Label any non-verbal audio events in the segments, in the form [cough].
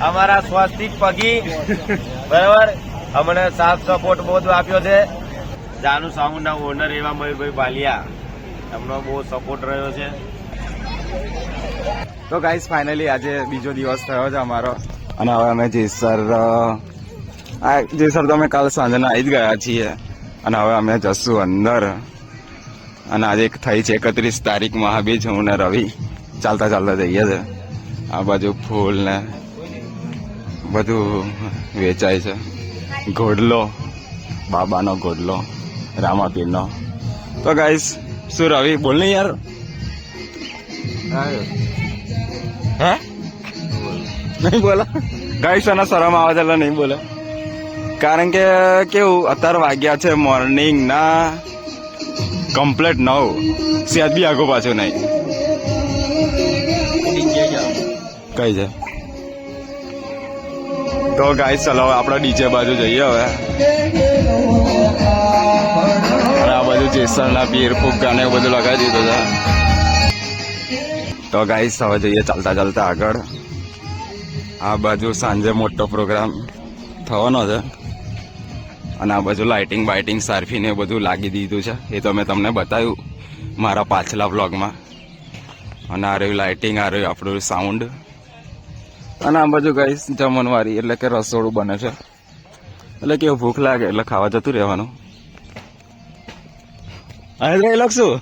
અમારા સ્વાસ્તિક પગી. બરાબર? અમને સાથ સપોર્ટ બહુ આપ્યો છે. જાનુ સાઉન્ડના ઓનર એવા મયુરભાઈ બાલિયા એમનો બહુ સપોર્ટ રહ્યો છે. તો ગાઈસ ફાઇનલી આજે બીજો દિવસ થયો છે અમારો. અને હવે અમે જેસર આ જેસર તો અમે કાલ સાંજના આવી જ ગયા છીએ. અને હવે અમે જશું અંદર. અને આજે થઈ છે એકત્રીસ તારીખ મહાબીજ હું ને રવિ. ચાલતા ચાલતા જઈએ છે. આ બાજુ ફૂલ ને બધું વેચાય છે. ઘોડલો, બાબાનો ઘોડલો, રામાપીરનો. તો ગાઈસ શું રવિ? બોલ ને યાર. હે? નહીં બોલા? ગાઈસ અને શરમ આવે છે નહીં બોલે. કારણ કે કેવું, અત્યારે વાગ્યા છે મોર્નિંગ ના કમ્પ્લેટ નવ. સેજ બી આગો પાછું નહીં. કઈ છે? તો ગાઈસ ચલો આપણે ડીજે બાજુ જઈએ હવે. આ બાજુ જેસરના પીર ફુગ્ગા ને એવું બધું લગાવી દીધું છે. તો ગાઈસ હવે જઈએ ચાલતા ચાલતા આગળ. આ બાજુ સાંજે મોટો પ્રોગ્રામ થવાનો છે. અને આ બાજુ લાઇટિંગ બાઇટિંગ સારફીને બધું લાગી દીધું છે. એ તો મેં તમને બતાવ્યું મારા પાછલા વ્લોગમાં અને આ રહ્યું લાઇટિંગ આ રહ્યું આપણું સાઉન્ડ અને આ બાજુ ગાઈસ જમણવારી એટલે કે રસોડું બને છે એટલે કેવું ભૂખ લાગે એટલે ખાવા જતું રહેવાનું અહીં લખશું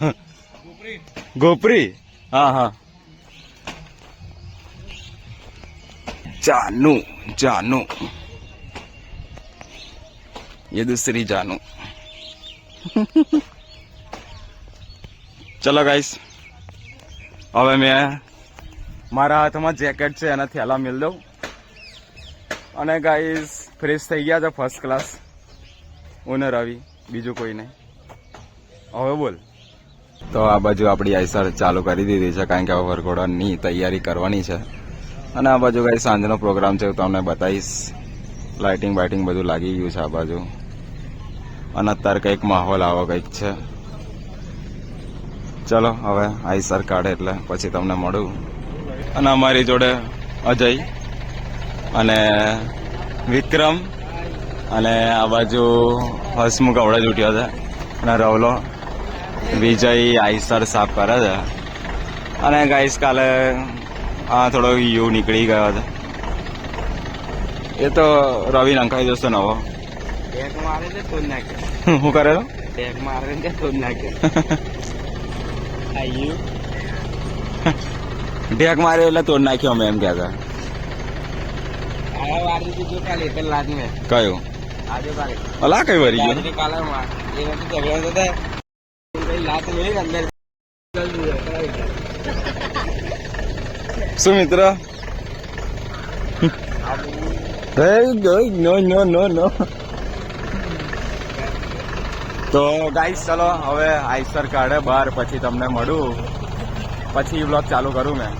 ગોપરી હા હા जानू जानू ये दूसरी जानू ચલો ગાઈસ હવે મેં મારા હાથમાં જેકેટ છે, એના થેલા મેળ દઉં. અને ગાઈઝ ફ્રેશ થઈ ગયા છે ફર્સ્ટ ક્લાસ ઓનર આવી, બીજું કોઈ નહીં. હવે બોલ. તો આ બાજુ આપણી આઈસર ચાલુ કરી દીધી છે, કારણ કે હવે વરઘોડાની તૈયારી કરવાની છે. અને આ બાજુ ગાઈ સાંજનો પ્રોગ્રામ છે તમને બતાવીશ. લાઇટિંગ બાઇટિંગ બધું લાગી ગયું છે આ બાજુ. અને અત્યારે કંઈક માહોલ આવો કંઈક છે. ચલો, હવે આઈસર કાઢે એટલે પછી તમને મળું. અને અમારી જોડે અજય અને વિક્રમ અને આ બાજુ હસમુખ અવડે ઉઠ્યો છે અને રવલો વિજય આઈસર સાફ કરે છે. અને ગાઈસ કાલે આ થોડો યુ નીકળી ગયો હતો એ તો રવિ નંખાઈ જશે નવો. શું કરેલો ટેક મારે છે તોડ નાખે. [laughs] [laughs] આયુ ઢેક માર્યો એટલે તોડ નાખ્યો અમે એમ કહેતા. કયું? અલા કઈ વરી ગયું? શું મિત્ર? નો નો નો નો. તો ગાઈસ ચલો હવે આઈસર કાઢે બહાર પછી તમને મળું. પછી બ્લોગ ચાલુ કરું મેં.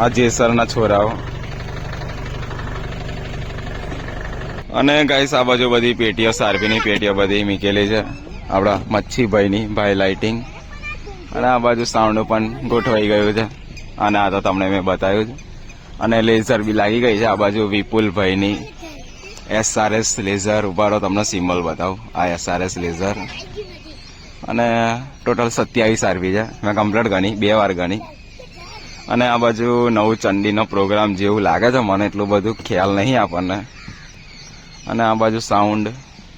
આ જેસરના છોરાઓ. અને ગાઈસ આ બાજુ બધી પેટીઓ, સારવીની પેટીઓ બધી મૂકેલી છે. આપણા મચ્છીભાઈની ભાઈ લાઇટિંગ અને આ બાજુ સાઉન્ડ પણ ગોઠવાઈ ગયું છે. અને આ તો તમને મેં બતાવ્યું છે. અને લેઝર બી લાગી ગઈ છે. આ બાજુ વિપુલભાઈની એસઆરએસ લેઝર ઉભારો તમને સિમ્બલ બતાવું. આ એસઆરએસ લેઝર અને ટોટલ સત્યાવીસ આરવી છે. મેં કમ્પ્લીટ ગણી, બે વાર ગણી. અને આ બાજુ નવું ચંડીનો પ્રોગ્રામ જેવું લાગે છે મને, એટલું બધું ખ્યાલ નહીં આપણને. અને આ બાજુ સાઉન્ડ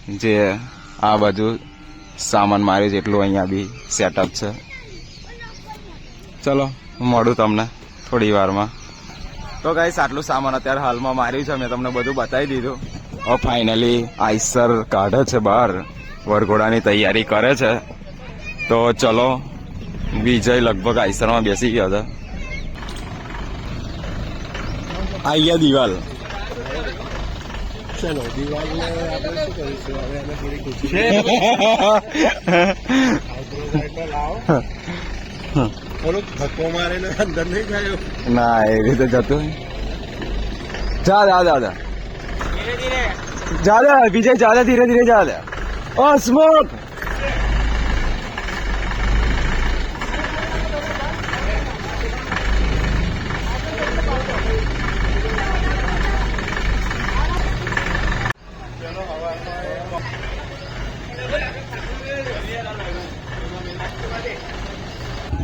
જે આ બાજુ સામાન માર્યું છે, એટલું અહીંયા બી સેટઅપ છે. ચલો, મળું તમને થોડી વારમાં. તો ગાઈસ આટલું સામાન અત્યારે હાલમાં માર્યું છે, મેં તમને બધું બતાવી દીધું. હવે ફાઇનલી આઈસર કાઢે છે બહાર. વરઘોડાની તૈયારી કરે છે. તો ચલો વિજય લગભગ આઈસરમાં બેસી ગયો હતો. આઈ દિવાલ. ચલો દિવાળીને આપણે શું કરીશું? હવે અમે થોડી ખુશી [laughs] લાવો. થોડુંક ધક્કો મારે અંદર નહીં ગયો ના એ રીતે જતું જા જા જા જા. ધીરે ધીરે. જા વિજય જા ધીરે ધીરે જા જા. ઓ સ્મોક!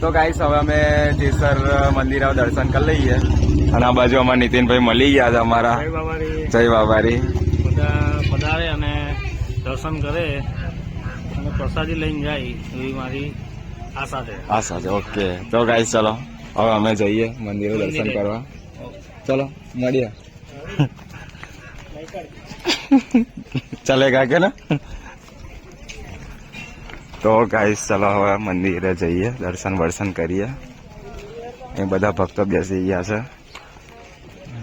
તો ગાઈસ હવે અમે જેસર મંદિર દર્શન કરી લઈએ. અને આ બાજુ અમારા નીતિનભાઈ મળી ગયા છે અમારા. જય બાબારી. બધા પધારે અને દર્શન કરે અને પ્રસાદી લઈને જાય એવી મારી આશા છે. આશા છે ઓકે. તો ગાઈસ ચલો. હવે અમે જઈએ મંદિરે દર્શન કરવા. ચલો મળીએ. ચલેગા કે ના? તો ગાઈસ ચલો હવે મંદિરે જઈએ દર્શન વર્શન કરીએ. એ બધા ભક્તો બેસી ગયા છે.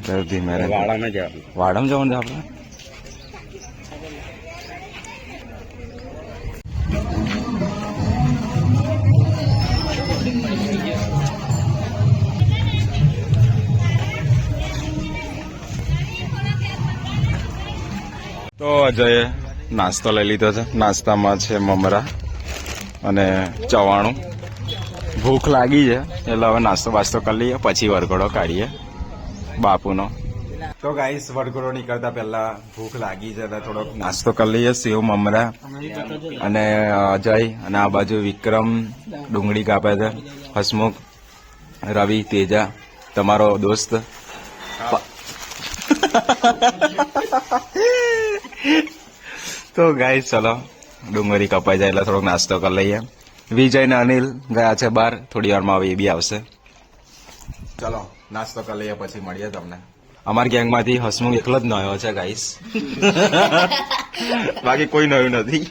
તો ધીમે વાડામાં જવાનું વાડામાં જવાનું છે આપણે? તો અજયે નાસ્તો લઈ લીધો છે. નાસ્તામાં છે મમરા. અને ચવાણું. ભૂખ લાગી છે, એટલે હવે નાસ્તો બાસ્તો કરી લઈએ, પછી વરઘોડો કાઢીએ, બાપુનો. તો ગાઈસ વરઘોડો નીકળતા પહેલા ભૂખ લાગી છે થોડોક નાસ્તો કરી લઈએ, સેવ, મમરા અને અજય અને આ બાજુ વિક્રમ ડુંગળી કાપે છે, હસમુખ, રવિ, તેજા, તમારો દોસ્ત. [laughs] તો ગાઈસ ચલો. ડુંગળી કપાઈ જાય એટલે થોડોક નાસ્તો કરી લઈએ. વિજય ને અનિલ ગયા છે બહાર થોડી વારમાં હવે એ બી આવશે. ચલો નાસ્તો કરી લઈએ પછી મળીએ તમને. અમારી ગેંગમાંથી હસમુખ એકલો જ નયો છે ગાઈસ [laughs] બાકી કોઈ નયું નથી.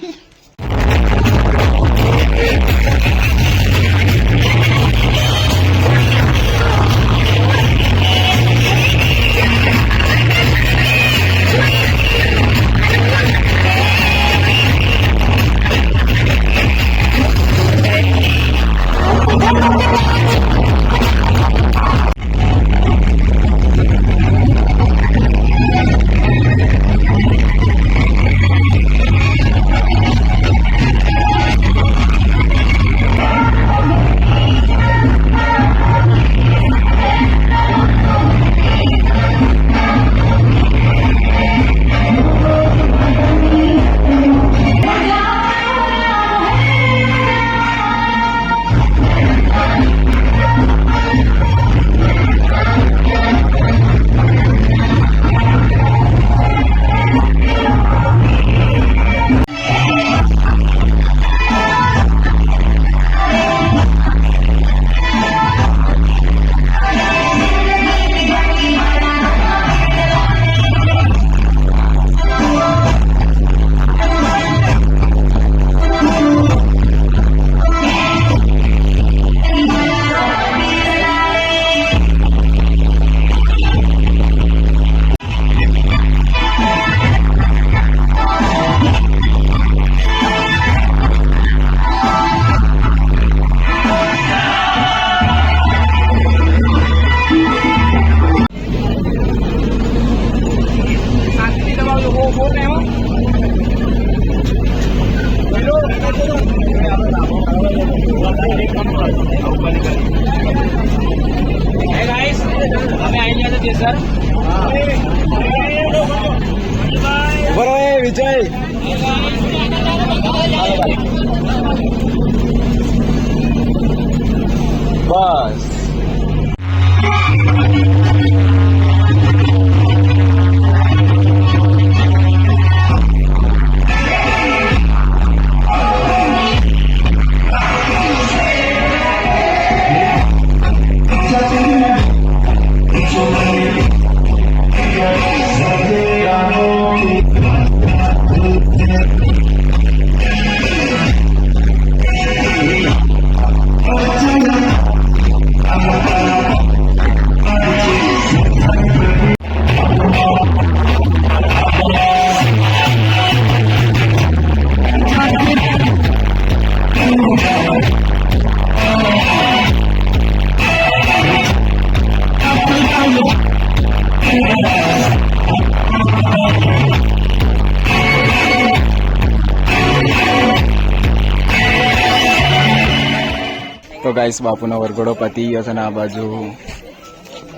ગાઈસ બાપુનો વરઘોડો પતી ગયો છે ને આ બાજુ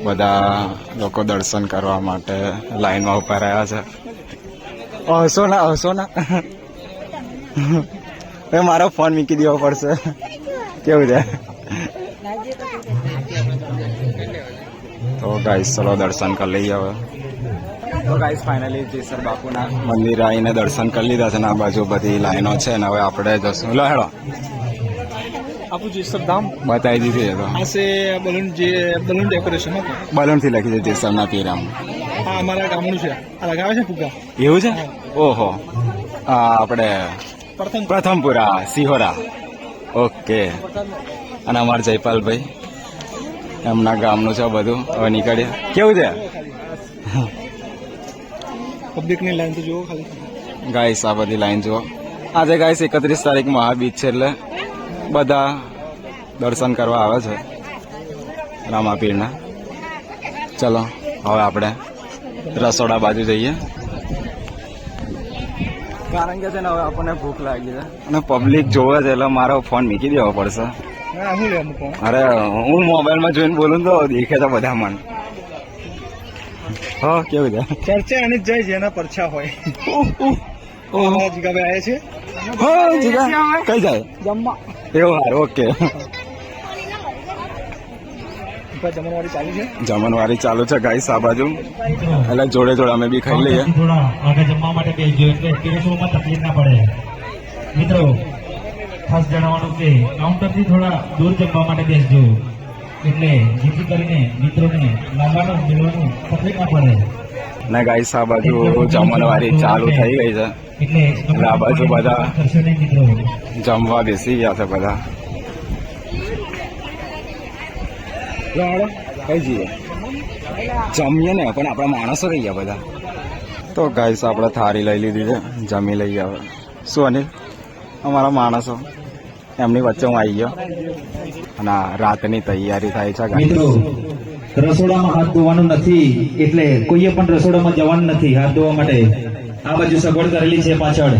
બધા લોકો દર્શન કરવા માટે લાઈનમાં ઊભા રહ્યા છે. હસો ના હસો ના. એ મારો ફોન મૂકી દેવો પડશે. કેવું છે? તો ગાઈસ ચલો દર્શન કરી લઈએ હવે. તો ગાઈસ ફાઇનલી જેસર બાપુના મંદિર આવીને દર્શન કરી લીધા છે ને આ બાજુ બધી લાઈનો છે ને હવે આપણે જશું. લો હેડો. આપણું જેસર ધામ. બતાવી દીધું છે આ છે બલૂન જે બલૂન ડેકોરેશન હતું. બલૂનથી લખી દીધું જેસરના પીરામ. આ અમારા ગામનું છે. આ લગાવે છે ફૂગા એવું છે? ઓહો. આ આપણે પ્રથમ. પ્રથમપુરા સિહોરા ઓકે. અને અમારા જયપાલભાઈ. એમના ગામનું છે બધું. હવે નીકળીએ. કેવું છે? પબ્લિકની લાઈન તો જુઓ ખાલી. ગાઈસ આ બધી લાઈન જુઓ. આજે ગાઈસ એકત્રીસ તારીખ મહાબીચ છે એટલે બધા દર્શન કરવા આવે છે. રામાપીરના. ચલો હવે આપણે રસોડા બાજુ જઈએ. કારણ કે છે ને હવે આપણને ભૂખ લાગી છે. અને પબ્લિક જોવે છે એટલે મારો ફોન મૂકી દેવો પડશે. અરે હું મોબાઈલમાં જોઈને બોલું તો દેખે તો બધા મન. હા કેવું છે? ચર્ચા અને જય જેના પરછા હોય. અમારા જીગાભાઈ આવ્યા છે? હા જીગા. કઈ જાય? જમવા. એવું હાર ઓકે જમણવારી ચાલુ છે ગાઈસ આ બાજુ. એટલે જોડે જોડે અમે બી ખાઈ લઈએ. આગળ જમવા માટે બેસજો એટલે કેસોમાં તકલીફ ના પડે. મિત્રો, ખાસ જણાવવાનું કે કાઉન્ટરથી થોડા દૂર જમવા માટે બેસજો. એટલે જેથી કરીને મિત્રોને લાવવાનું મેળવાનું તકલીફ ના પડે. ને ગાઈસ આ બાજુ જમણવારી ચાલુ થઈ ગઈ છે. એટલે આ બાજુ બધા જમવા બેસી ગયા છે બધા. કઈ જઈએ? જમીએ ને પણ આપણા માણસો રહી ગયા બધા. તો ગાઈસ આપણે થાળી લઈ લીધી છે. જમી લઈ હવે. શું અનિલ? અમારા માણસો. એમની વચ્ચે હું આવી ગયો. અને રાતની તૈયારી થાય છે ગાઈસ રસોડામાં હાથ ધોવાનું નથી એટલે કોઈએ પણ રસોડામાં જવાનું નથી હાથ ધોવા માટે. આ બાજુ સગવડ કરેલી છે પાછળ.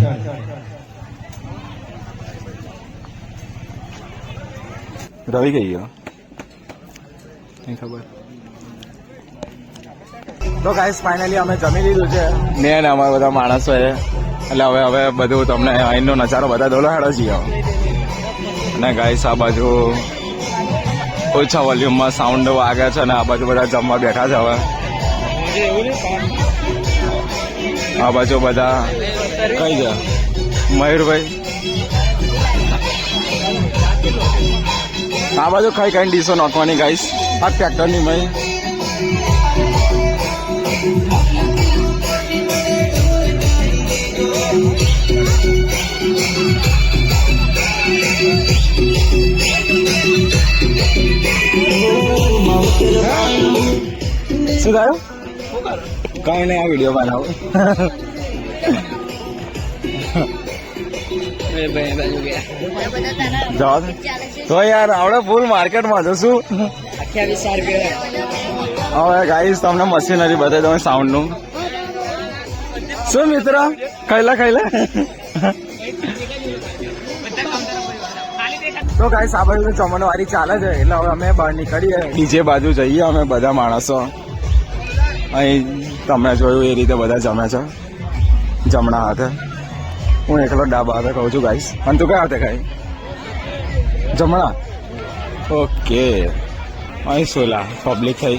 રવિ ગઈ નહીં ખબર. તો ગાઈસ ફાઇનલી અમે જમી લીધું છે. ને ને અમારા બધા માણસો એ એટલે હવે હવે બધું તમને અહીંનો નજારો બધા દોલો હેડો જઈએ અને ગાઈસ આ બાજુ ઓછા વોલ્યુમમાં સાઉન્ડ વાગે છે અને આ બાજુ બધા જમવા બેઠા છે હવે. આ બાજુ બધા કઈ છે? મયુરભાઈ. આ બાજુ કઈ કઈ ડીશો નાખવાની ગાઈસ આ ટ્રેક્ટરની મય. શું થયું કઈ નહીં આ વીડિયો બનાવો. તો યાર આવડે ફૂલ માર્કેટમાં જશું હવે ગાઈસ તમને મશીનરી બતાવી દઉં સાઉન્ડનું. શું મિત્ર? ખાઈલા ખાઈલા તો ગાઈસ આ બાજુ વારી ચાલે છે એટલે હવે અમે બહાર નીકળીએ. બીજે બાજુ જઈએ અમે બધા માણસો. અહીં તમે જોયું એ રીતે બધા જમે છે. જમણા હાથે. હું એકલો ડાબા હાથે કહું છું ગાઈસ અને તું કયા હાથે ખાઈ જમણા? ઓકે અહીં સોલા પબ્લિક થઈ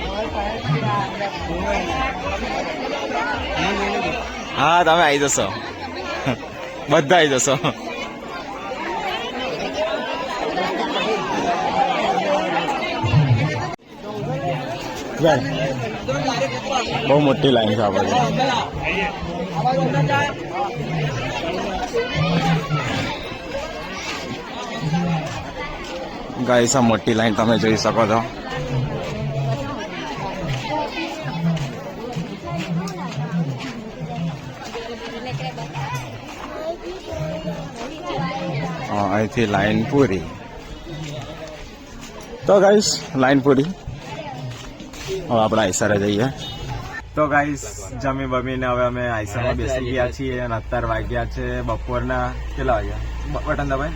હા, તમે આવી જશો. બધા આવી જશો. બહુ મોટી લાઈન છે આપણે. ગાઈસ મોટી લાઈન તમે જોઈ શકો છો. અહીંથી લાઈન પૂરી. તો ગાઈસ લાઈન પૂરી. હવે આપણે આઈસરે જઈએ. તો ગાઈસ જમી બમીને હવે અમે આઈસરમાં બેસી ગયા છીએ અને અત્યાર વાગ્યા છે બપોરના. કેટલા વાગ્યા? બ- બટન દબાઈ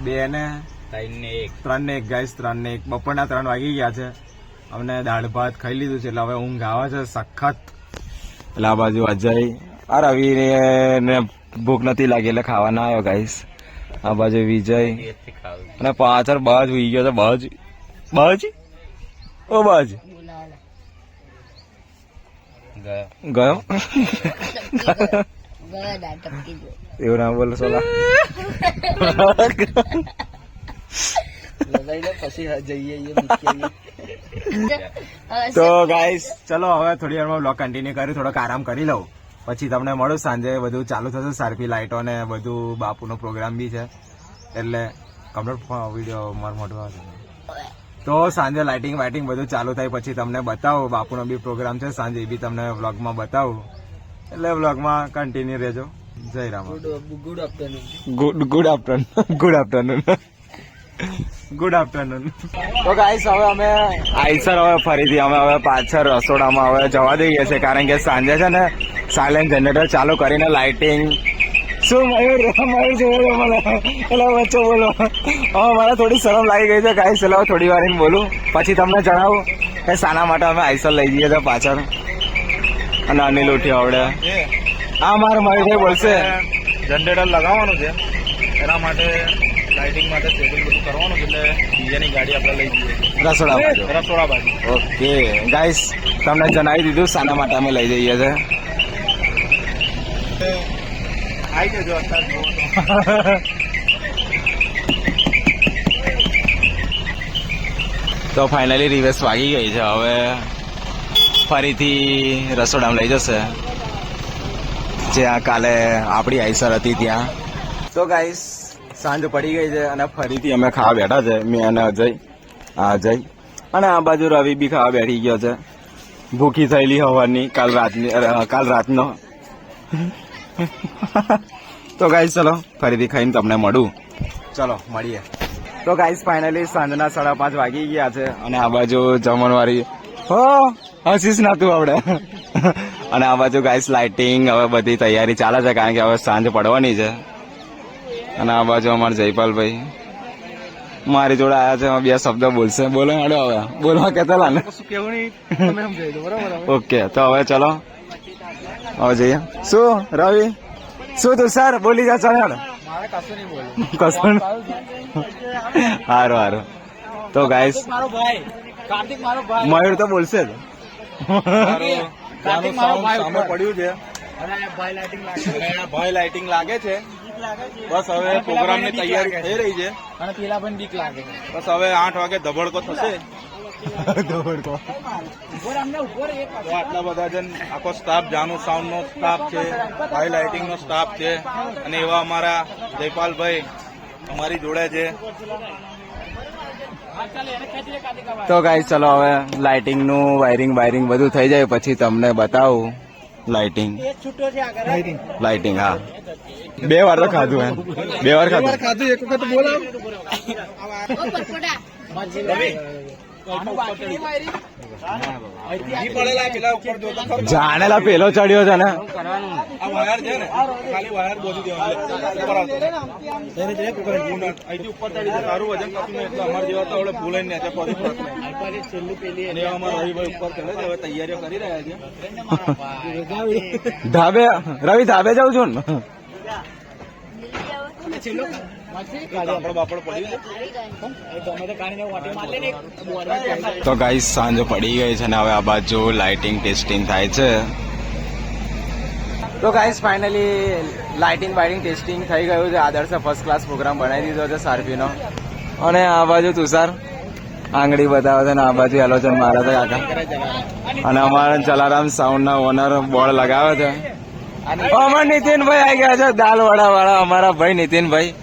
બે ને? ત્રણ ને એક ગાઈસ ત્રણ ને એક. બપોરના ત્રણ વાગી ગયા છે. અમને દાળ ભાત ખાઈ લીધું છે એટલે હવે ઊંઘ આવે છે સખત. એટલે આ બાજુ અજય આ રવિ ને ભૂખ નથી લાગી એટલે ખાવા ના આવ્યો ગાઈસ આ બાજુ વિજય. અને પાછળ બાજ ઉઈ ગયો છે બાજ. બાજ? ઓ બાજ. ગયો. એવું ના બોલો સોલા. [laughs] [laughs] [laughs] તો ગાઈસ ચલો હવે થોડી વારમાં બ્લોગ કન્ટિન્યુ કરી થોડોક આરામ કરી લઉં. પછી તમને મળું સાંજે બધું ચાલુ થશે સારપી લાઇટો ને બધું બાપુનો પ્રોગ્રામ બી છે. એટલે કમ્પ્લીટ વીડિયો માર મોટો. તો સાંજે લાઇટિંગ વાઇટિંગ બધું ચાલુ થાય પછી તમને બતાવું બાપુનો બી પ્રોગ્રામ છે સાંજે બી તમને વ્લોગમાં બતાવું. એટલે વ્લોગમાં કન્ટિન્યુ રહેજો. Jai Ram. Good good good afternoon good afternoon good afternoon તો ગાઈસ હવે અમે આઈસર હવે ફરીથી અમે હવે પાછળ રસોડામાં હવે જવા દઈએ છીએ કારણ કે સાંજે છે ને સાયલેન્ટ જનરેટર ચાલુ કરીને લાઇટિંગ શું મયુર મયુર છે મને. એટલે વચ્ચે બોલો. હવે મને થોડી શરમ લાગી ગઈ છે ગાઈસ એટલે થોડી વાર બોલું. પછી તમને જણાવું કે શાના માટે અમે આઈસર લઈ જઈએ છીએ પાછળ. અને અનિલ ઉઠી આવડે. આ મારે મયુરભાઈ બોલશે. જનરેટર લગાવવાનું છે. એના માટે લાઇટિંગ માટે સેટિંગ બધું કરવાનું એટલે બીજાની ગાડી આપણે લઈ જઈએ. રસોડા બાજુ રસોડા બાજુ ઓકે. ગાઈસ તમને જણાવી દીધું શાના માટે અમે લઈ જઈએ છે. આવી જજો. તો. ફાઇનલી રિવેસ વાગી ગઈ છે. હવે ફરીથી રસોડામાં લઈ જશે. જ્યાં કાલે આપણી આઈસર હતી ત્યાં. તો ગાઈસ સાંજ પડી ગઈ છે અને ફરીથી અમે ખાવા બેઠા છે, મેં અને અજય, આ અજય. અને આ બાજુ રવિ બી ખાવા બેઠી ગયો છે. ભૂખી થયેલી હવાની કાલ રાતની કાલ રાતનો. તો ગાઈસ ચલો, ફરીથી ખાઈને તમને મળું. ચલો, મળીએ. તો ગાઈસ ફાઇનલી સાંજના સાડા પાંચ વાગી ગયા છે અને આ બાજુ જમણવારી હો, હસીશ ના તું આપણે અને આ બાજુ ગાઈસ લાઇટિંગ હવે બધી તૈયારી ચાલે છે, કારણ કે હવે સાંજ પડવાની છે. અને આ બાજુ અમારા જયપાલભાઈ. મારી જોડે આયા છે બે શબ્દ બોલશે. બોલો હેડો હવે. બોલવા કેતા લા ને. કશું કેવું નહીં. તમે સમજાવી દો. બરાબર હવે. ઓકે તો હવે ચલો. હવે જઈએ. શું રવિ? શું તું સર? બોલી જા ચાલ હેડો. મારે કશું હારું હારું. તો ગાઈસ મારો ભાઈ. કાર્તિક મારો ભાઈ. મયુર તો બોલશે જ. કાર્તિક મારો ભાઈ સામે પડ્યું છે. અને ભાઈ લાઇટિંગ લાગે ભાઈ લાઇટિંગ લાગે છે. બસ હવે પ્રોગ્રામની તૈયારી થઈ રહી છે. અને પેલા પણ બીક લાગે બસ હવે આઠ વાગે ધબડકો થશે. ધબડકો. આટલા બધા જન આખો સ્ટાફ જાનુ સાઉન્ડ નો સ્ટાફ છે હાઈ લાઇટિંગ નો સ્ટાફ છે અને એવા અમારા જયપાલભાઈ અમારી જોડે છે. તો ગાઈ ચલો હવે લાઇટિંગનું વાયરિંગ વાયરિંગ બધું થઈ જાય પછી તમને બતાવું. લાઇટિંગ લાઇટિંગ હા. બે વાર તો ખાધું એમ. બે વાર ખાધું. ખાધું એક વખત બોલાવ. [laughs] ઈ પડેલા પેલા ઉપર જો તો ખરું. જાણેલા પેલો ચડ્યો છે ને? આ વાયર છે ને? ખાલી વાયર બોલી દેવાનું. ઉપર આવતો અહીંથી ઉપર ચડી જાય. તારું વજન કશું નહીં એટલે અમારા જેવા તો હવે ભૂલાઈ ને પડી પડશે અને એવા અમારા રવિભાઈ ઉપર ચડે છે. હવે તૈયારીઓ કરી રહ્યા છે. ધાબે રવિ ધાબે જાઉં છું ને? તો ગાઈસ સાંજ પડી ગઈ છે ને હવે આ બાજુ લાઇટિંગ ટેસ્ટિંગ થાય છે. તો guys finally lighting biting testing થઈ ગયું છે. આદર્શે ફર્સ્ટ ક્લાસ પ્રોગ્રામ બનાવી દીધો છે સારપીનો. અને આ બાજુ તુષાર આંગળી બતાવે છે અને આ બાજુ એલોચન મારે છે કાકા. અને અમારા જલારામ સાઉન્ડ ના ઓનર બોર્ડ લગાવે છે. અમારા નીતિનભાઈ આવી ગયા છે દાલ વડા વાળા અમારા ભાઈ નીતિનભાઈ.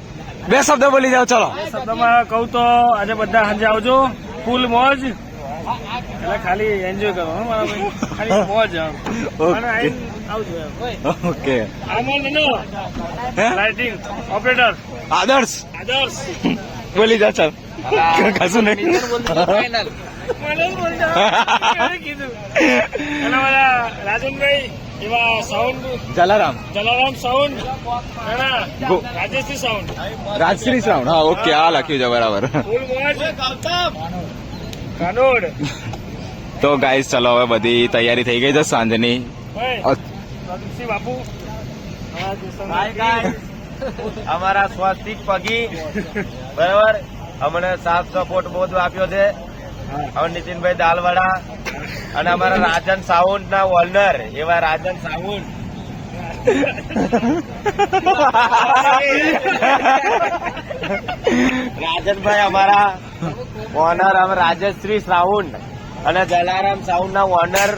બે શબ્દ બોલી જાઓ ચલો. શબ્દમાં કહું તો આજે બધા સાંજે આવજો. ફૂલ મોજ. એટલે ખાલી એન્જોય કરો હો મારા ખાલી મોજ ઓકે. આવજો ઓકે? લાઇટિંગ ઓપરેટર આદર્શ. આદર્શ. બોલી જાઓ ચાલ. કશું નહીં. [laughs] કીધું. રાજનભાઈ એવા sound Jalaram. Jalaram sound Rajeshri sound Rajshri sound હા ઓકે આ લખ્યું છે બરાબર. કાનોડ. તો ગાઈસ ચલો હવે બધી તૈયારી થઈ ગઈ છે સાંજની. બાપુ. અમારા સ્વાસ્તિક પગી. બરાબર? અમને સાફ સપોર્ટ બહુ આપ્યો છે. હવે નીતિનભાઈ દાલવાડા. અને અમારા રાજન સાઉન્ડ ના ઓનર એવા રાજન સાઉન્ડ. રાજનભાઈ અમારા ઓનર, અમે રાજશ્રી સાઉન્ડ અને જલારામ સાઉન્ડ ના ઓનર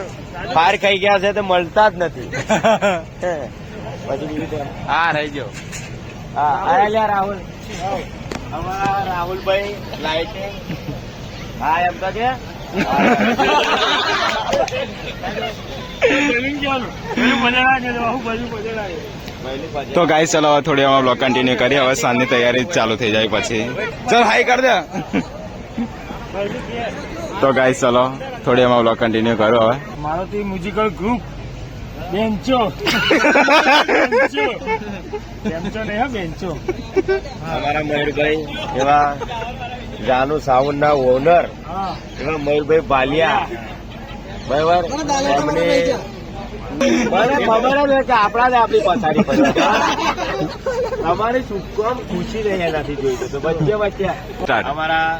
બહાર ખાઈ ગયા છે, તે મળતા જ નથી. પછી હા, રહી ગયો. હા અરે લ્યા રાહુલ. અમારા રાહુલભાઈ લાઇટિંગ હા, એમ તો કે તો ગાઈસ ચલો હવે થોડી વાર બ્લોક કન્ટિન્યુ કરીએ. હવે સાંજની તૈયારી ચાલુ થઈ જાય પછી. ચલ હાઈ કર દે. તો ગાઈસ ચલો થોડી વાર બ્લોક કન્ટિન્યુ કરો હવે. મારુતિ મ્યુઝિકલ ગ્રુપ બેન્ચો. બેન્ચો. બેન્ચો નહીં બેન્ચો. અમારા મયુરભાઈ એવા જાનુ સાવન ના ઓનર એવા મયુરભાઈ બાલિયા બરાબર? એમને મને ખબર જ કે આપણા જ આપણી પથારી પર તમારી [laughs] સુકમ ખુશી રહી નથી જોઈ તો. વચ્ચે વચ્ચે. અમારા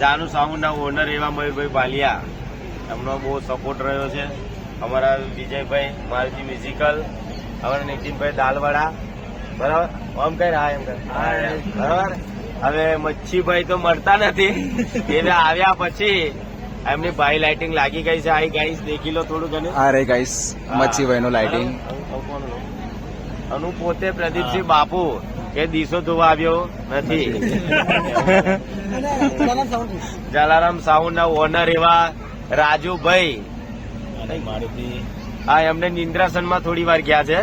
જાનુ સાઉન્ડ ના ઓનર એવા મયુરભાઈ બાલિયા એમનો બહુ સપોર્ટ રહ્યો છે. અમારા વિજયભાઈ મારુતિ મ્યુઝિકલ અમારા નીતિનભાઈ દાલવાડા. બરાબર? આમ કઈ હા એમ કઈ? બરાબર? હવે મચ્છીભાઈ તો મળતા નથી. એને આવ્યા પછી એમની ભાઈ લાઇટિંગ લાગી ગઈ છે. આઈ ગાઈસ દેખી લો થોડું ઘણું. અરે ગાઈસ મચ્છીભાઈ નું લાઇટિંગ અનુ પોતે પ્રદીપસિંહ બાપુ એ દીસો ધોવા આવ્યો નથી. જલારામ સાઉન્ડ ના ઓનર એવા રાજુભાઈ. હા એમને નિંદ્રાસનમાં થોડી વાર ગયા છે.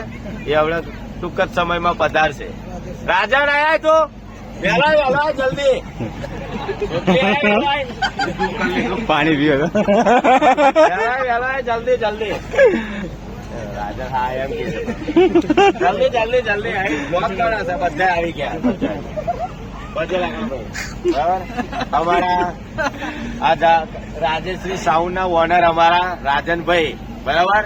એ હવે ટૂંક જ સમયમાં પધારશે. રાજા આયા તો? જલ્દી. પાણી પીવો વહેલા જલ્દી જલ્દી. રાજા હા એમ જલ્દી જલ્દી જલ્દી. આવી બ્લોક કરો છે બધા આવી ગયા. અમારા આ રાજેશ્રી સાઉન્ડ ના ઓનર અમારા રાજનભાઈ. બરાબર?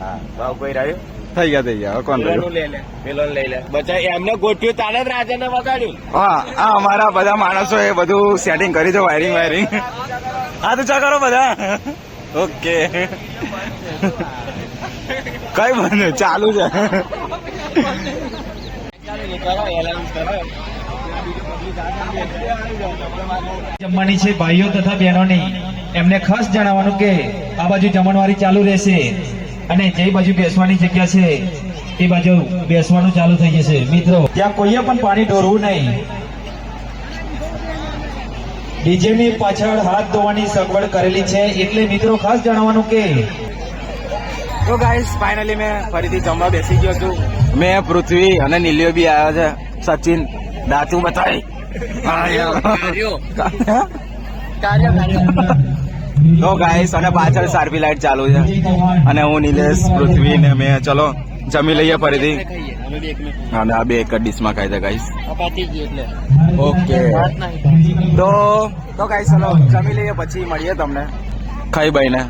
હા ભાવ કોઈ રહ્યું. થઈ ગયા થઈ ગયા. કોણ લઈ લે પેલોનું લઈ લે. બચા એમને ગોઠ્યું તારે જ રાજાને વગાડ્યું. હા આ અમારા બધા માણસો એ બધું સેટિંગ કરી છે વાયરિંગ વાયરિંગ હા તો ચા કરો બધા. ઓકે. કઈ બંધ ચાલુ છે. જમવાની છે ભાઈઓ તથા બહેનોની. એમને ખાસ જણાવવાનું કે આ બાજુ જમણવારી ચાલુ રહેશે. અને જે બાજુ બેસવાની જગ્યા છે એ બાજુ બેસવાનું ચાલુ થઈ જશે. મિત્રો ત્યાં કોઈએ પણ પાણી ઢોરવું નહીં. ડીજે ની પાછળ હાથ ધોવાની સગવડ કરેલી છે. એટલે મિત્રો ખાસ જણાવવાનું કે તો ગાઈસ ફાઇનલી મેં ફરીથી જમવા બેસી ગયો છું. મેં પૃથ્વી અને નીલિયો બી આવ્યો છે. સચિન દાતું બતાવી. તો ગાઈસ અને પાછળ સારપી લાઈટ ચાલુ છે. અને હું નિલેશ પૃથ્વી ને મેં. ચલો જમી લઈએ ફરીથી. અને આ બે એક જ ડીશમાં ખાઈ છે ગાઈસ ઓકે. તો તો ગાઈસ ચલો જમી લઈએ પછી મળીએ તમને. ખાઈ બાઈ ને.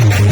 Thank